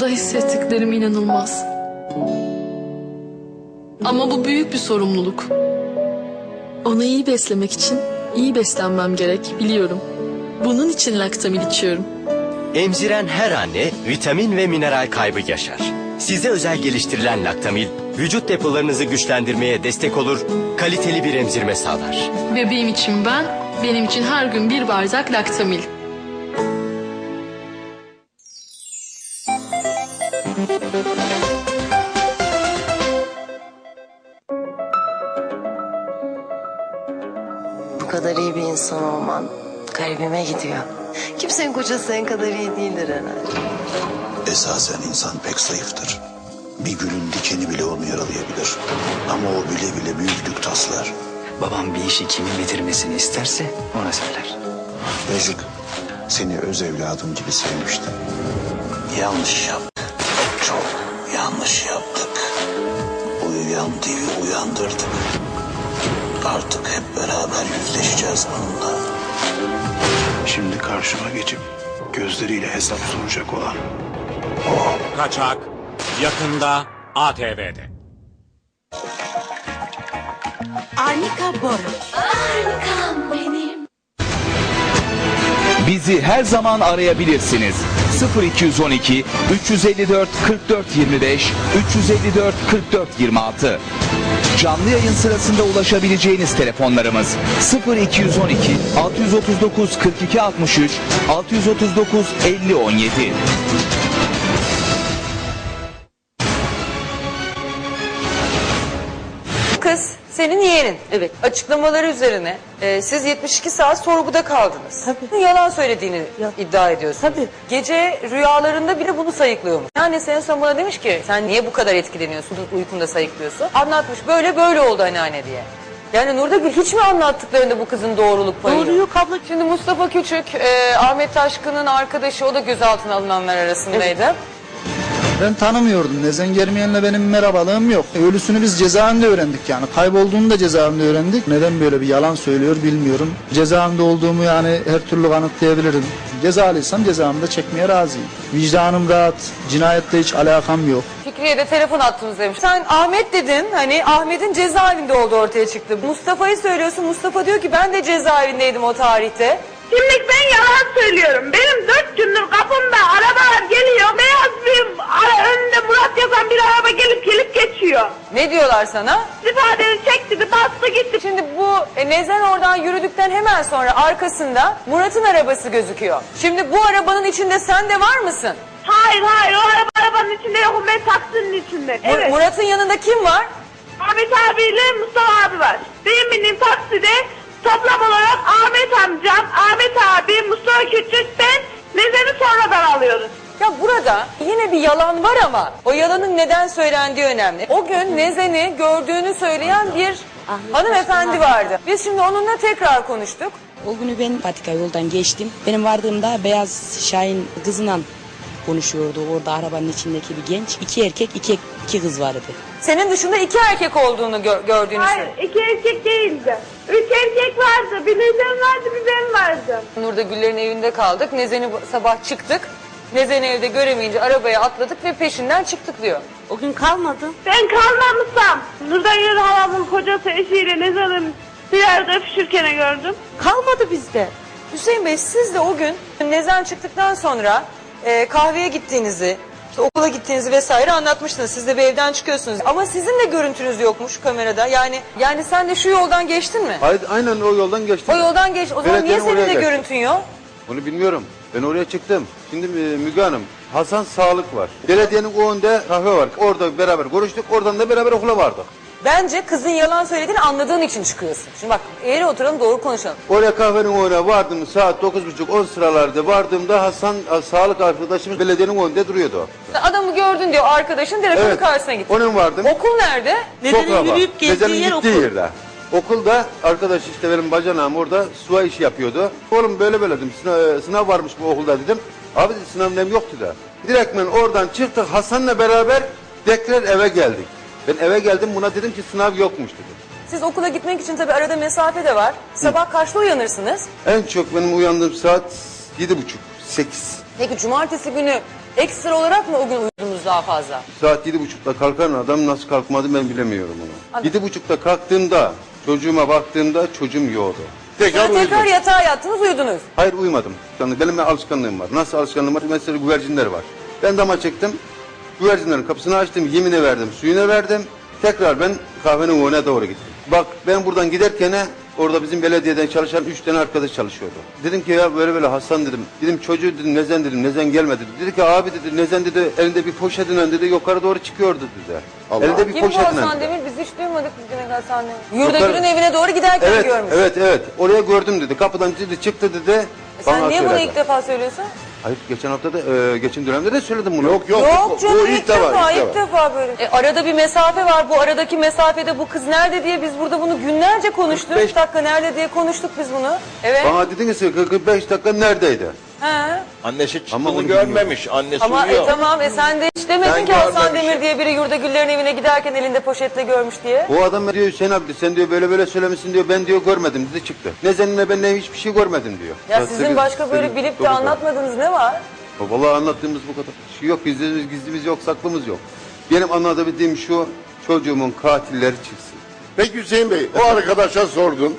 Da hissettiklerim inanılmaz. Ama bu büyük bir sorumluluk. Onu iyi beslemek için iyi beslenmem gerek biliyorum. Bunun için laktamil içiyorum. Emziren her anne vitamin ve mineral kaybı yaşar. Size özel geliştirilen Laktamil, vücut depolarınızı güçlendirmeye destek olur, kaliteli bir emzirme sağlar. Bebeğim için ben, benim için her gün bir bardak laktamil. Bu kadar iyi bir insan olman garibime gidiyor. Kimsenin kocası senin kadar iyi değildir herhalde. Esasen insan pek zayıftır. Bir gülün dikeni bile onu yaralayabilir. Ama o bile bile büyüklük taslar. Babam bir işi kimin bitirmesini isterse ona söyler. Yazık. Seni öz evladım gibi sevmiştim. Yanlış yaptık. Yanlış yaptık. Uyuyan divi uyandırdık. Artık hep beraber yüzleşeceğiz onunla. Şimdi karşıma geçip gözleriyle hesap soracak olan Kaçak yakında ATV'de. Anika Bora. Bizi her zaman arayabilirsiniz. 0212 354 44 25 354 44 26 Canlı yayın sırasında ulaşabileceğiniz telefonlarımız 0212 639 42 63 639 50 17 senin yeğenin. Evet. Açıklamaları üzerine e, siz 72 saat sorguda kaldınız. Tabii. Yalan söylediğini iddia ediyorsun. Tabii. Gece rüyalarında bile bunu sayıklıyormuş. Yani sen son bana demiş ki sen niye bu kadar etkileniyorsun uykunda sayıklıyorsun. Anlatmış böyle böyle oldu anneanne diye. Yani Nurdagül hiç mi anlattıklarında bu kızın doğruluk payı Doğru yok abla. Şimdi Mustafa Küçük, e, Ahmet Taşkın'ın arkadaşı o da gözaltına alınanlar arasındaydı. Ben tanımıyordum. Nezen Germiyen'le benim merhabalığım yok. E, Ölüsünü biz cezaevinde öğrendik yani. Kaybolduğunu da cezaevinde öğrendik. Neden böyle bir yalan söylüyor bilmiyorum. Cezaevinde olduğumu yani her türlü kanıtlayabilirim. Cezalıysam cezamı da çekmeye razıyım. Vicdanım rahat. Cinayetle hiç alakam yok. Fikriye de telefon attınız demiş. Sen Ahmet dedin hani Ahmet'in cezaevinde olduğu ortaya çıktı. Mustafa'yı söylüyorsun. Mustafa diyor ki ben de cezaevindeydim o tarihte. Şimdi ben yalan söylüyorum. Benim dört gündür kapımda arabalar geliyor. Beyaz bir ara, önünde Murat yazan bir araba gelip gelip geçiyor. Ne diyorlar sana? İfadeni çekti, bastı gitti. Şimdi bu e, Nezen oradan yürüdükten hemen sonra arkasında Murat'ın arabası gözüküyor. şimdi bu arabanın içinde sen de var mısın? Hayır hayır o araba arabanın içinde yokum ben taksinin içinde. Mur- Evet. Murat'ın yanında kim var? Ahmet abiyle Mustafa abi var. Benim bindiğim takside toplam olarak Ahmet amcam, Ahmet abi, Mustafa Küçük ben Nezen'i sonradan alıyoruz. Ya burada yine bir yalan var ama o yalanın neden söylendiği önemli. O gün Nezen'i gördüğünü söyleyen bir hanımefendi vardı. Biz şimdi onunla tekrar konuştuk. O günü ben patika yoldan geçtim. Benim vardığımda beyaz Şahin kızla konuşuyordu orada arabanın içindeki bir genç. İki erkek, iki, iki kız vardı. Senin dışında iki erkek olduğunu gö- gördüğünü Hayır söyledi. iki erkek değildi. Üç erkek vardı. Bir Nezen vardı bir ben vardım. Nurda Güller'in evinde kaldık. Nezen'i bu- sabah çıktık. Nezen'i evde göremeyince arabaya atladık ve peşinden çıktık diyor. O gün kalmadı. Ben kalmamışsam Nurdan halamın kocası eşiyle Nezen'in bir yerde öpüşürken gördüm. Kalmadı bizde. Hüseyin Bey siz de o gün Nezen çıktıktan sonra e, kahveye gittiğinizi, işte okula gittiğinizi vesaire anlatmıştınız. Siz de bir evden çıkıyorsunuz. Ama sizin de görüntünüz yokmuş kamerada. Yani yani sen de şu yoldan geçtin mi? Hayır, aynen o yoldan geçtim. O yoldan geç. O zaman niye benim senin oraya de geçtim. görüntün yok? Bunu bilmiyorum. Ben oraya çıktım. Şimdi e, Müge Hanım, Hasan Sağlık var. Belediyenin o önünde kahve var. Orada beraber görüştük. Oradan da beraber okula vardık. Bence kızın yalan söylediğini anladığın için çıkıyorsun. Şimdi bak eğri oturalım doğru konuşalım. Oraya kahvenin önüne vardım saat 9.30-10 sıralarda vardığımda Hasan e, Sağlık arkadaşımız belediyenin önünde duruyordu. Adamı gördün diyor arkadaşın direkt onun Evet. karşısına gitti. Onun vardım. Okul nerede? Sokağa var. yürüyüp gezdiği yer gittiği okul. yerde. Okulda arkadaş işte benim bacanağım orada suya işi yapıyordu. Oğlum böyle böyle dedim sınav, sınav varmış bu okulda dedim. Abi dedi sınav nem yoktu da. Direktmen oradan çıktık Hasan'la beraber tekrar eve geldik. Ben eve geldim buna dedim ki sınav yokmuş dedim. Siz okula gitmek için tabii arada mesafe de var. Sabah kaçta uyanırsınız? En çok benim uyandığım saat yedi buçuk, sekiz. Peki cumartesi günü Ekstra olarak mı o gün uyudunuz daha fazla? Saat yedi buçukta kalkan adam nasıl kalkmadı ben bilemiyorum onu. Yedi buçukta kalktığımda çocuğuma baktığımda çocuğum yoktu. Tekrar Sonra tekrar uyudum. yatağa yattınız uyudunuz. Hayır uyumadım. Yani benim bir alışkanlığım var. Nasıl alışkanlığım var? Mesela güvercinler var. Ben dama çektim. Güvercinlerin kapısını açtım. Yemine verdim. Suyuna verdim. Tekrar ben kahvenin önüne doğru gittim. Bak ben buradan giderken orada bizim belediyeden çalışan üç tane arkadaş çalışıyordu. Dedim ki ya böyle böyle Hasan dedim. Dedim çocuğu dedim nezen dedim nezen gelmedi. Dedi ki abi dedi nezen dedi elinde bir poşetin dedi yukarı doğru çıkıyordu dedi. Elinde bir Kim bu poşetin Hasan dedi. Demir? Biz hiç duymadık bugüne kadar Hasan Demir. Yurdagül'ün evine doğru giderken Evet, görmüş. evet, evet. Oraya gördüm dedi. Kapıdan dedi, çıktı dedi. E sen niye bunu söyledi. ilk defa söylüyorsun? Hayır geçen hafta da e, geçen dönemde de söyledim bunu. Yok Yok canım ilk, defa, ilk defa böyle. E, arada bir mesafe var. Bu aradaki mesafede bu kız nerede diye biz burada bunu günlerce konuştuk. 45 dakika nerede diye konuştuk biz bunu. Evet. Bana dediniz ki 45 dakika neredeydi? He. Annesi Ama çıktığını onu görmemiş. Annesi Ama e, uyuyor. tamam e sen de hiç demedin Ben ki Hasan görmemişim. Demir diye biri Yurda Güller'in evine giderken elinde poşetle görmüş diye. O adam diyor Hüseyin abi sen diyor böyle böyle söylemişsin diyor ben diyor görmedim dedi çıktı. Ne seninle ben ne hiçbir şey görmedim diyor. Ya sizin başka böyle bilip de anlatmadığınız ne var? Vallahi anlattığımız bu kadar. Şey yok gizlimiz, gizlimiz yok saklımız yok. Benim anlatabildiğim şu çocuğumun katilleri çıksın. Peki Hüseyin Bey, o arkadaşa sordum.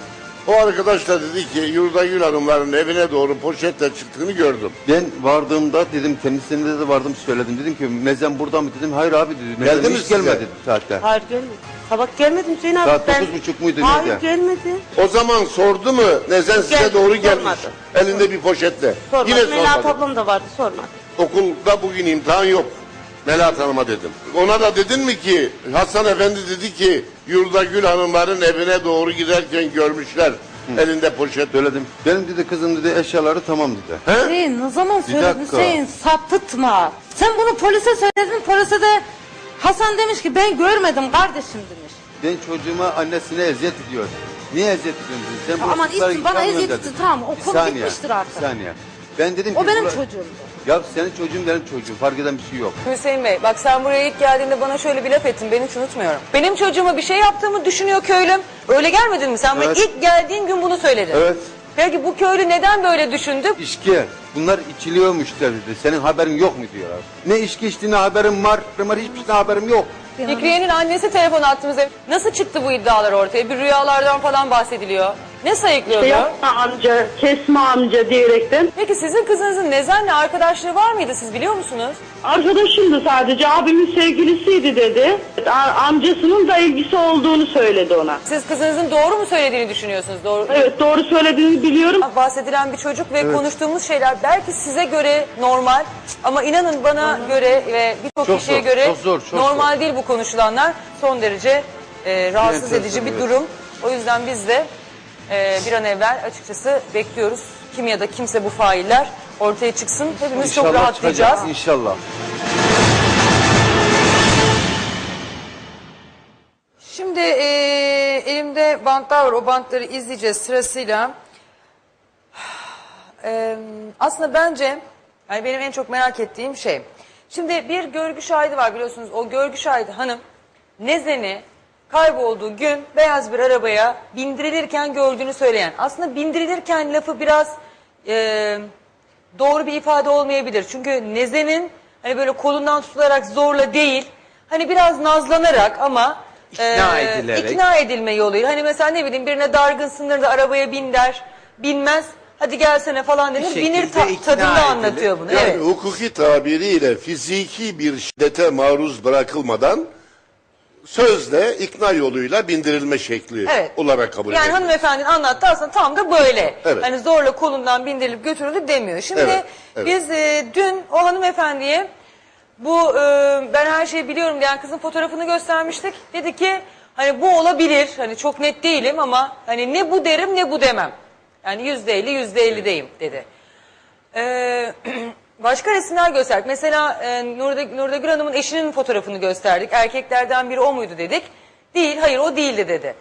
O arkadaş da dedi ki Yurda Gül Hanımların evine doğru poşetle çıktığını gördüm. Ben vardığımda dedim kendisine de vardım söyledim. Dedim ki Nezen burada mı dedim. Hayır abi dedi. Nezen Geldi mi hiç size? gelmedi saatte. Hayır gelmedi. Sabah gelmedim Hüseyin abi. Saat dokuz buçuk muydu, Hayır neydi? gelmedi. O zaman sordu mu Nezen size Geldi, doğru gelmiş. sormadı. Elinde bir poşetle. Sormadı. Yine Melahat sormadı. ablam da vardı sormadı. Okulda bugün imtihan yok. Melahat Hanım'a dedim. Ona da dedin mi ki Hasan Efendi dedi ki Yurda Gül Hanımların evine doğru giderken görmüşler. Elinde poşet. Söyledim. Benim dedi kızım dedi eşyaları tamam dedi. Hüseyin ne zaman söyledin dakika. Hüseyin sapıtma. Sen bunu polise söyledin polise de Hasan demiş ki ben görmedim kardeşim demiş. Ben çocuğuma annesine eziyet ediyor. Niye eziyet ediyorsun? Sen bu Aman itti bana yıkamıyorsun eziyet dedin. etti tamam o Bir konu saniye, bitmiştir artık. Bir saniye. Ben dedim O ki... benim bula- çocuğum. Ya senin çocuğun benim çocuğum. Fark eden bir şey yok. Hüseyin Bey bak sen buraya ilk geldiğinde bana şöyle bir laf ettin ben hiç unutmuyorum. Benim çocuğuma bir şey yaptığımı düşünüyor köylüm. Öyle gelmedin mi? Sen bana Evet. ilk geldiğin gün bunu söyledin. Evet. Peki bu köylü neden böyle düşündü? İçki. Bunlar içiliyormuş dedi. Senin haberin yok mu diyorlar. Ne içki içtiğine haberim var. Var hiçbir şeyden haberim yok. Fikriye'nin annesi telefon attığımızda nasıl çıktı bu iddialar ortaya? Bir rüyalardan falan bahsediliyor. Ne sayıklıyordu? Yapma amca, kesme amca diyerekten. Peki sizin kızınızın Nezen'le arkadaşlığı var mıydı siz biliyor musunuz? Arkadaşımdı sadece, abimin sevgilisiydi dedi. A- amcasının da ilgisi olduğunu söyledi ona. Siz kızınızın doğru mu söylediğini düşünüyorsunuz? Doğru. Evet, doğru söylediğini biliyorum. Bahsedilen bir çocuk ve Evet. konuştuğumuz şeyler belki size göre normal ama inanın bana göre ve birçok Çok kişiye zor, göre çok zor, çok normal değil bu konuşulanlar. Son derece e, rahatsız Enteresan, edici bir evet. durum. O yüzden biz de e, bir an evvel açıkçası bekliyoruz. Kim ya da kimse bu failler ortaya çıksın. Hepimiz çok İnşallah rahatlayacağız. çıkacak, İnşallah. Şimdi e, elimde bantlar var. O bantları izleyeceğiz sırasıyla. E, aslında bence yani benim en çok merak ettiğim şey. Şimdi bir görgü şahidi var biliyorsunuz. O görgü şahidi hanım Nezen'i kaybolduğu gün beyaz bir arabaya bindirilirken gördüğünü söyleyen. Aslında bindirilirken lafı biraz e, doğru bir ifade olmayabilir. Çünkü Nezen'in hani böyle kolundan tutularak zorla değil, hani biraz nazlanarak ama İkna e, edilerek. ikna edilme yoluyla. Hani mesela ne bileyim birine dargınsındır da arabaya bin der, binmez. Hadi gelsene falan denir. Binir ta- tadında anlatıyor bunu. Yani evet. hukuki tabiriyle fiziki bir şiddete maruz bırakılmadan sözle ikna yoluyla bindirilme şekli Evet. olarak kabul Yani edilir. hanımefendinin anlattığı aslında tam da böyle. Evet. Hani zorla kolundan bindirilip götürüldü demiyor. Şimdi Evet, evet. biz e, dün o hanımefendiye bu e, ben her şeyi biliyorum diyen kızın fotoğrafını göstermiştik. Dedi ki hani bu olabilir. Hani çok net değilim ama hani ne bu derim ne bu demem. Yani yüzde elli yüzde ellideyim dedi. Ee, başka resimler gösterdik. Mesela e, Nurda, Nurda Gül Hanım'ın eşinin fotoğrafını gösterdik. Erkeklerden biri o muydu dedik. Değil, hayır o değildi dedi.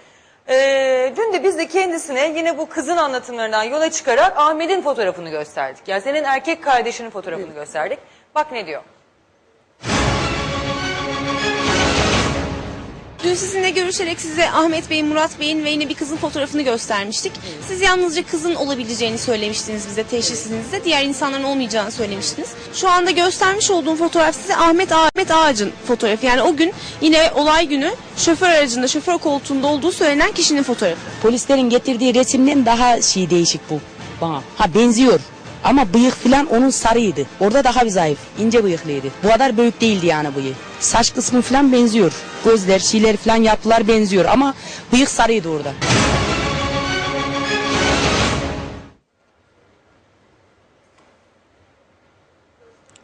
Ee, dün de biz de kendisine yine bu kızın anlatımlarından yola çıkarak Ahmet'in fotoğrafını gösterdik. Yani senin erkek kardeşinin fotoğrafını gösterdik. Bak ne diyor. Dün sizinle görüşerek size Ahmet Bey'in, Murat Bey'in ve yine bir kızın fotoğrafını göstermiştik. Siz yalnızca kızın olabileceğini söylemiştiniz bize teşhisinizde. Diğer insanların olmayacağını söylemiştiniz. Şu anda göstermiş olduğum fotoğraf size Ahmet Ahmet Ağacın fotoğrafı. Yani o gün yine olay günü şoför aracında, şoför koltuğunda olduğu söylenen kişinin fotoğrafı. Polislerin getirdiği resimden daha şey değişik bu bana. Ha benziyor. Ama bıyık falan onun sarıydı. Orada daha bir zayıf. ince bıyıklıydı. Bu kadar büyük değildi yani bıyığı. Saç kısmı falan benziyor. Gözler, şeyler falan yapılar benziyor ama bıyık sarıydı orada.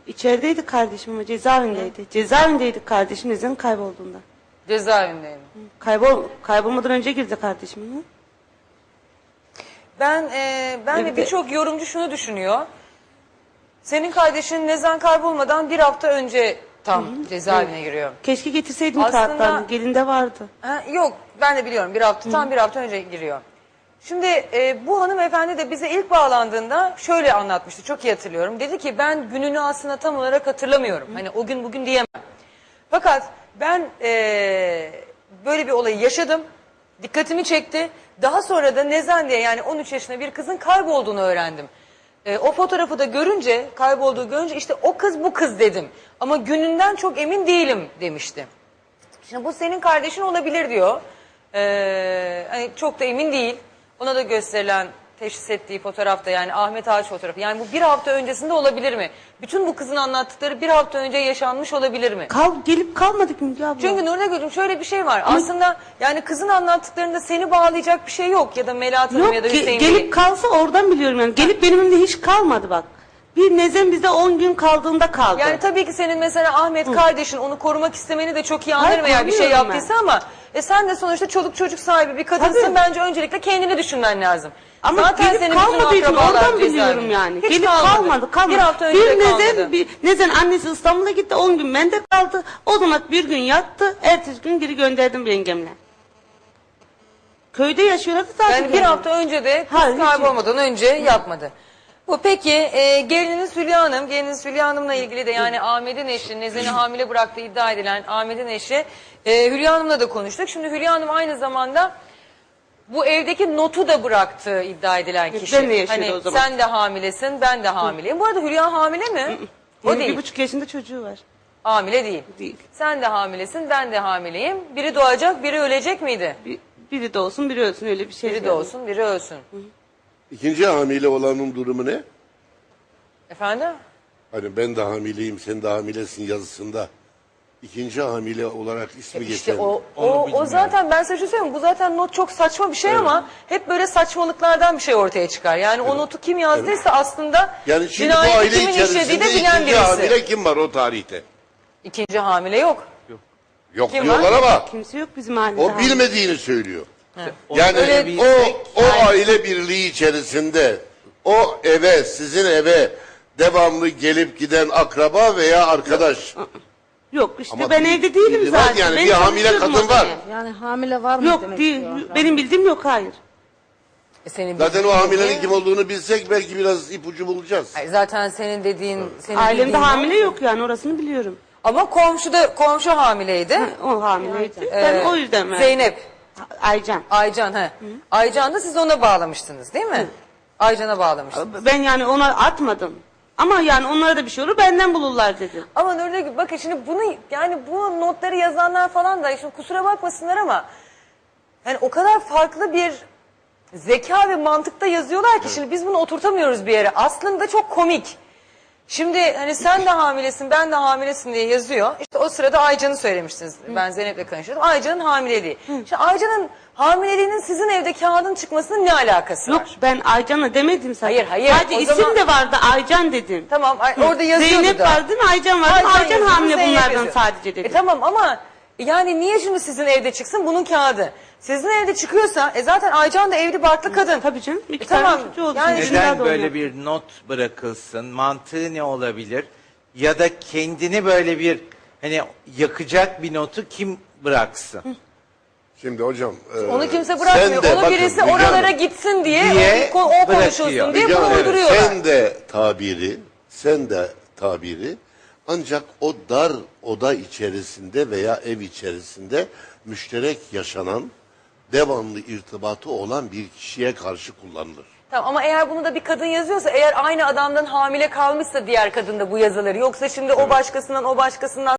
İçerideydi kardeşim ama cezaevindeydi. Cezaevindeydik kardeşim neden kaybolduğunda. Cezaevindeyim. Kaybol, kaybolmadan önce girdi kardeşim. Hı? Ben e, ben ve birçok yorumcu şunu düşünüyor. Senin kardeşin Nezen kaybolmadan bir hafta önce tam cezaevine giriyor. Keşke getirseydim Aslında- kağıtlarını. Gelinde vardı. Ha, yok ben de biliyorum bir hafta tam bir hafta önce giriyor. Şimdi e, bu hanımefendi de bize ilk bağlandığında şöyle anlatmıştı çok iyi hatırlıyorum. Dedi ki ben gününü aslında tam olarak hatırlamıyorum. Hani o gün bugün diyemem. Fakat ben e, böyle bir olayı yaşadım. Dikkatimi çekti. Daha sonra da Nezen diye yani 13 yaşında bir kızın kaybolduğunu öğrendim. E, o fotoğrafı da görünce, kaybolduğu görünce işte o kız bu kız dedim. Ama gününden çok emin değilim demişti. Şimdi bu senin kardeşin olabilir diyor. Ee, hani çok da emin değil. Ona da gösterilen teşhis ettiği fotoğrafta yani Ahmet Ağaç fotoğrafı. Yani bu bir hafta öncesinde olabilir mi? Bütün bu kızın anlattıkları bir hafta önce yaşanmış olabilir mi? Kal, gelip kalmadık mı abla? Çünkü Nurne Gül'üm şöyle bir şey var. Aslında yani kızın anlattıklarında seni bağlayacak bir şey yok. Ya da Melahat Hanım Yok ya da ge- Hüseyin gelip Bey. kalsa oradan biliyorum yani. Gelip benim evimde hiç kalmadı bak. Bir Nezen bize 10 gün kaldığında kaldı. Yani tabii ki senin mesela Ahmet kardeşin onu korumak istemeni de çok iyi Hayır, anlarım eğer bir şey anlıyorum ben. yaptıysa ama e sen de sonuçta çoluk çocuk sahibi bir kadınsın. Tabii. Bence öncelikle kendini düşünmen lazım. Ama gelip senin bütün kalmadığı için akrabalar oradan biliyorum yani. Hiç gelip kalmadı. kalmadı. Bir hafta önce bir de kalmadı. bir Nezen annesi İstanbul'a gitti 10 gün bende kaldı. O zaman bir gün yattı. Ertesi gün geri gönderdim yengemle. Köyde yaşıyorlardı zaten. Yani bir hafta önce de kız Hayır, hiç- kaybolmadan önce yapmadı. Bu peki e, gelininiz Hülya Hanım, gelininiz Hülya Hanım'la ilgili de yani Ahmet'in eşi, Nezen'i hamile bıraktığı iddia edilen Ahmet'in eşi e, Hülya Hanım'la da konuştuk. Şimdi Hülya Hanım aynı zamanda bu evdeki notu da bıraktığı iddia edilen kişi. Ben de yaşıyordu hani o zaman. sen de hamilesin, ben de hamileyim. Bu arada Hülya hamile mi? o Benim değil. Bir buçuk yaşında çocuğu var. Hamile değil. Değil. Sen de hamilesin, ben de hamileyim. Biri doğacak, biri ölecek miydi? Biri de olsun biri ölsün öyle bir şey. Biri de olsun, biri ölsün. İkinci hamile olanın durumu ne? Efendim? Hani ben de hamileyim, sen de hamilesin yazısında. İkinci hamile olarak ismi İşte geçen. o, o, o zaten ben size şunu söyleyeyim bu zaten not çok saçma bir şey ama hep böyle saçmalıklardan bir şey ortaya çıkar. Yani o notu kim yazdıysa aslında Yani şimdi bu cinayeti aile kimin işlediği içerisinde de bilen ikinci birisi. hamile kim var o tarihte? İkinci hamile yok. Yok Kim diyorlar var? ama Kimse yok bizim ailede. o bilmediğini söylüyor. Yani Öyle- o o aile birliği içerisinde o eve sizin eve devamlı gelip giden akraba veya arkadaş. Yok işte Ama ben bir- evde değilim biri var zaten. yani, Ben bir hamile çalışıyorum kadın o zaman. var. Yani hamile var mı Yok demek değil. istiyor. Benim bildiğim yok hayır. E senin Zaten o bildiğin hamilenin ne? kim olduğunu bilsek belki biraz ipucu bulacağız. Hayır, zaten senin dediğin senin Ailemde bildiğin hamile yok yani orasını biliyorum. Ama komşu da komşu hamileydi. O hamileydi. Ee, ben o yüzden verdim. Zeynep. Aycan. Aycan he. Aycan da siz ona bağlamıştınız değil mi? Aycan'a bağlamıştınız. Ben yani ona atmadım. Ama yani onlara da bir şey olur benden bulurlar dedi. Ama Nurda Gül, bakın şimdi bunu yani bu notları yazanlar falan da şimdi kusura bakmasınlar ama yani o kadar farklı bir zeka ve mantıkta yazıyorlar ki şimdi biz bunu oturtamıyoruz bir yere. Aslında çok komik. Şimdi hani sen de hamilesin ben de hamilesin diye yazıyor. İşte o sırada Aycan'ı söylemiştiniz. Ben Zeynep'le konuşuyordum. Aycan'ın hamileliği. Şimdi Aycan'ın hamileliğinin sizin evde kağıdın çıkmasının ne alakası Yok var? ben Aycan'la demedim zaten. Hayır, hayır, Sadece o isim zaman- de vardı Aycan dedim. Tamam ay- orada yazıyordu Zeynep da. vardı Aycan vardı. Aycan, yazıyor, hamile Zeynep bunlardan yazıyor. sadece dedim. E tamam ama yani niye şimdi sizin evde çıksın bunun kağıdı? Sizin evde çıkıyorsa e zaten Aycan da evli barklı kadın. Tabii canım. İki E tamam. tane çocuğu. Yani Neden böyle bir not bırakılsın? Mantığı ne olabilir? Ya da kendini böyle bir hani yakacak bir notu kim bıraksın? Şimdi hocam. e, Onu kimse sen bırakmıyor. de Onu bakın birisi Müge oralara Hanım, gitsin diye, Diye o, o konuşulsun diye Müge bunu Hanım, uyduruyorlar. Sen de tabiri, sen de tabiri Ancak o dar oda içerisinde veya ev içerisinde müşterek yaşanan, devamlı irtibatı olan bir kişiye karşı kullanılır. Tamam ama eğer bunu da bir kadın yazıyorsa eğer aynı adamdan hamile kalmışsa diğer kadın da bu yazıları yoksa şimdi o başkasından o başkasından